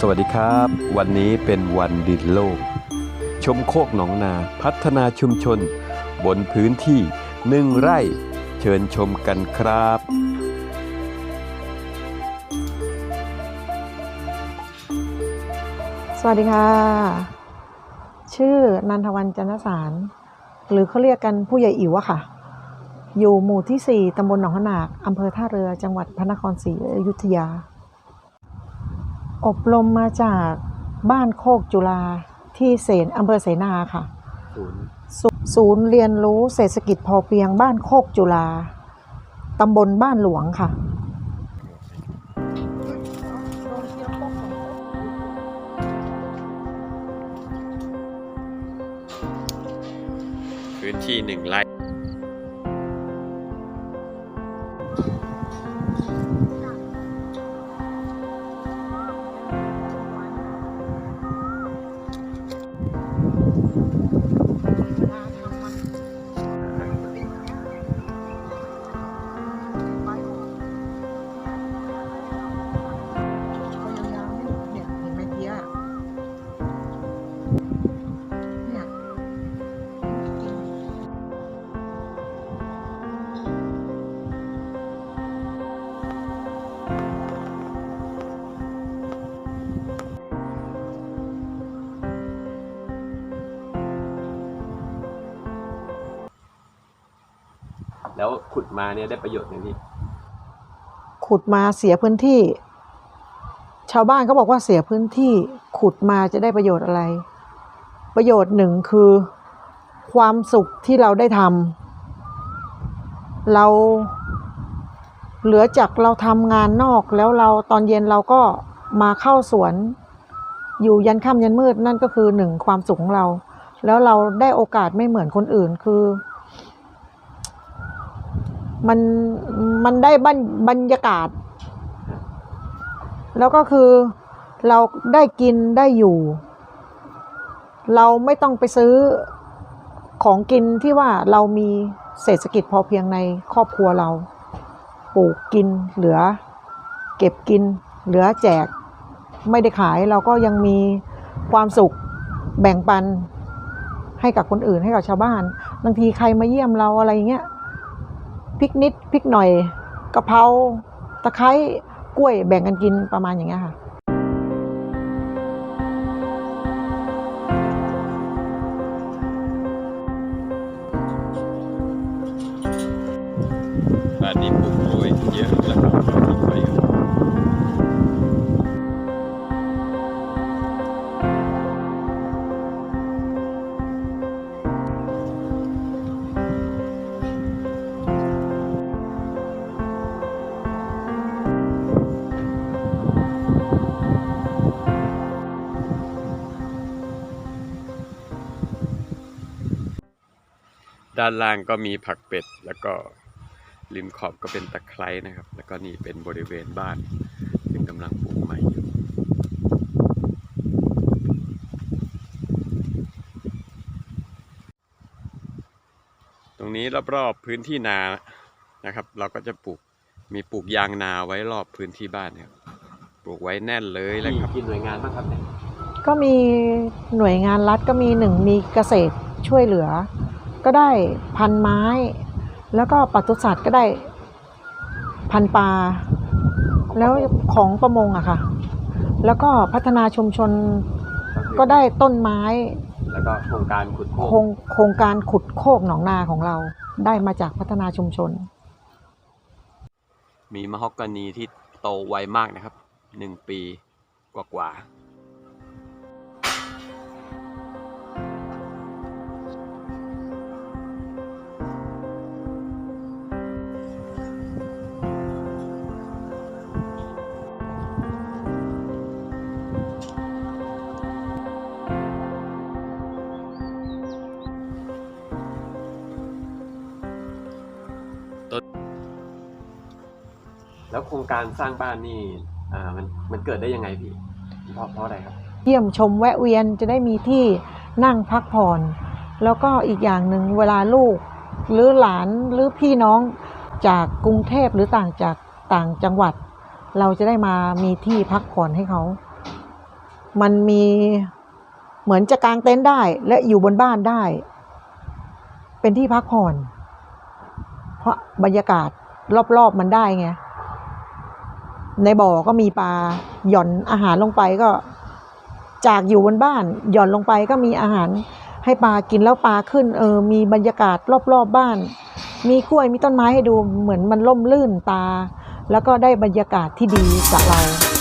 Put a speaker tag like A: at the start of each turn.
A: สวัสดีครับ วันนี้เป็นวันดินโลก ชมโคกหนองนาพัฒนาชุมชน บนพื้นที่หนึ่งไร่เชิญชมกันครับ
B: สวัสดีค่ะ ชื่อนันทวันจันทสาร หรือเขาเรียกกันผู้ใหญ่อิ๋วอะค่ะ อยู่หมู่ที่ 4 ตำบลหนองขนาก อำเภอท่าเรือ จังหวัดพระนครศรีอยุธยา อบรมมาจากบ้านโคกจุฬาที่เสนอำเภอเสนาค่ะ ศูศูนย์เรียนรู้เศรษฐกิจพอเพียงบ้านโคกจุฬาตำบลบ้านหลวงค่ะ
A: พื้นที่หนึ่งไร่ แล้วขุดมาเนี่ยได้ประโยชน์ไหมพี่
B: ขุดมาเสียพื้นที่ ชาวบ้านเขาบอกว่าเสียพื้นที่ ขุดมาจะได้ประโยชน์อะไร ประโยชน์หนึ่งคือ ความสุขที่เราได้ทำเราเหลือจากเราทำงานนอกแล้วเราตอนเย็นเราก็มาเข้าสวน อยู่ยันค่ำยันมืดนั่นก็คือหนึ่งความสุขของเรา แล้วเราได้โอกาสไม่เหมือนคนอื่นคือ มันมันได้บรรบรรยากาศ แล้วก็คือเราได้กินได้อยู่ เราไม่ต้องไปซื้อของกินที่ว่าเรามีเศรษฐกิจพอเพียงในครอบครัวเรา ปลูกกินเหลือ เก็บกินเหลือแจก ไม่ได้ขายเราก็ยังมีความสุขแบ่งปันให้กับคนอื่นให้กับชาวบ้าน บางทีใครมาเยี่ยมเราอะไรเงี้ย ริกนิดพริกหน่อยกะเพราตะไคร้กล้วยแบ่งกันกินประมาณอย่างเงี้ยค่ะ
A: ด้านล่างก็มีผักเป็ด แล้วก็ริมขอบก็เป็นตะไคร้นะครับ แล้วก็นี่เป็นบริเวณบ้าน ซึ่งกำลังปลูกใหม่อยู่ตรงนี้รอบๆพื้นที่นานะครับ เราก็จะปลูกมีปลูกยางนาไว้รอบพื้นที่บ้านครับปลูกไว้แน่นเลยแล้วครับกี่หน่วยงานบ้างครับเนี่ย
B: ก็มีหน่วยงานรัฐก็มีหนึ่งมีเกษตรช่วยเหลือ ก็ได้พันไม้ แล้วก็ปศุสัตว์ก็ได้พันปลา แล้วของประมงอะค่ะ แล้วก็พัฒนาชุมชนก็ได้ต้นไม้
A: แล้วก็โครงการขุดโค
B: โครงโครงการขุดโคกหนองนาของเราได้มาจากพัฒนาชุมชน
A: มีมะฮอกกานีที่โตไวมากนะครับหนึ่งปีกว่าๆ แล้วโครงการสร้างบ้านนี่อ่ามันมันเกิดได้ยังไงพี่เพราะเพราะอะไรครับ
B: เยี่ยมชมแวะเวียนจะได้มีที่นั่งพักผ่อน แล้วก็อีกอย่างหนึ่งเวลาลูก หรือหลานหรือพี่น้องจากกรุงเทพหรือต่างจากต่างจังหวัด เราจะได้มามีที่พักผ่อนให้เขา มันมีเหมือนจะกางเต็นท์ได้ และอยู่บนบ้านได้ เป็นที่พักผ่อน เพราะบรรยากาศรอบๆมันได้ไง ในบ่อก็มีปลาหย่อนอาหารลงไปก็ จากอยู่บนบ้านหย่อนลงไปก็มีอาหารให้ปลากินแล้วปลาขึ้นเออมีบรรยากาศรอบๆบบ้าน มีกล้วยมีต้นไม้ให้ดูเหมือนมันล่มลื่นตา แล้วก็ได้บรรยากาศที่ดีจากเรา